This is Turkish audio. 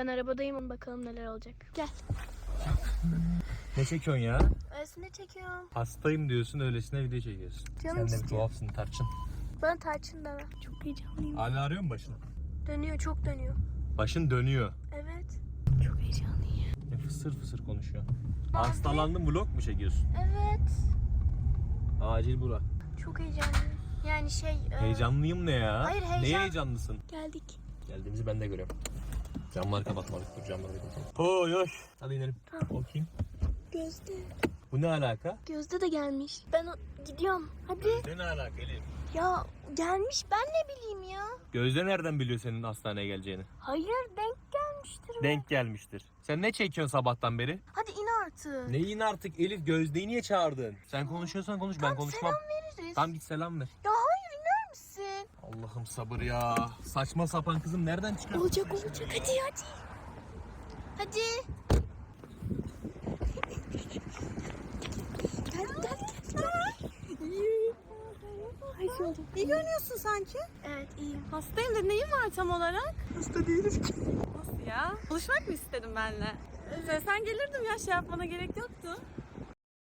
Ben arabadayım bakalım neler olacak. Gel. Ne çekiyorsun ya? Öylesine çekiyorum. Hastayım diyorsun öylesine video çekiyorsun. Canım Sen de bir istiyor. tuhafsın tarçın. Bana tarçın deme. Çok heyecanlıyım. Hala arıyor mu başını? Dönüyor çok dönüyor. Başın dönüyor. Evet. Çok heyecanlıyım. Ne fısır fısır konuşuyor. Ben Hastalandın vlog mu çekiyorsun? Evet. Acil bura. Çok heyecanlıyım. Yani şey... e, Heyecanlıyım ne ya? Hayır, heyecan- Neye heyecanlısın? Geldik. Geldiğimizi ben de görüyorum. Camları kapatmadık. Dur camları kapatalım. Oy oy. Hadi inelim. Bakayım. Gözde. Bu ne alaka? Gözde de gelmiş. Ben o- gidiyorum. Hadi. Ne ne alaka Elif? Ya gelmiş ben ne bileyim ya. Gözde nereden biliyor senin hastaneye geleceğini? Hayır denk gelmiştir. be. Denk gelmiştir. Sen ne çekiyorsun sabahtan beri? Hadi in artık. Neyin artık Elif Gözde'yi niye çağırdın? Sen konuşuyorsan konuş ben Tamam, konuşmam. Selam veririz. Tamam git selam ver. Ya? Allah'ım sabır ya. Saçma sapan kızım nereden çıkar? Olacak olacak hadi hadi. Hadi. gel gel gel. Oldu. İyi görünüyorsun sanki. Evet iyiyim. Hastayım da neyin var tam olarak? Hasta değiliz ki. Nasıl ya? Buluşmak mı istedin benimle? Sen, sen gelirdim ya şey yapmana gerek yoktu.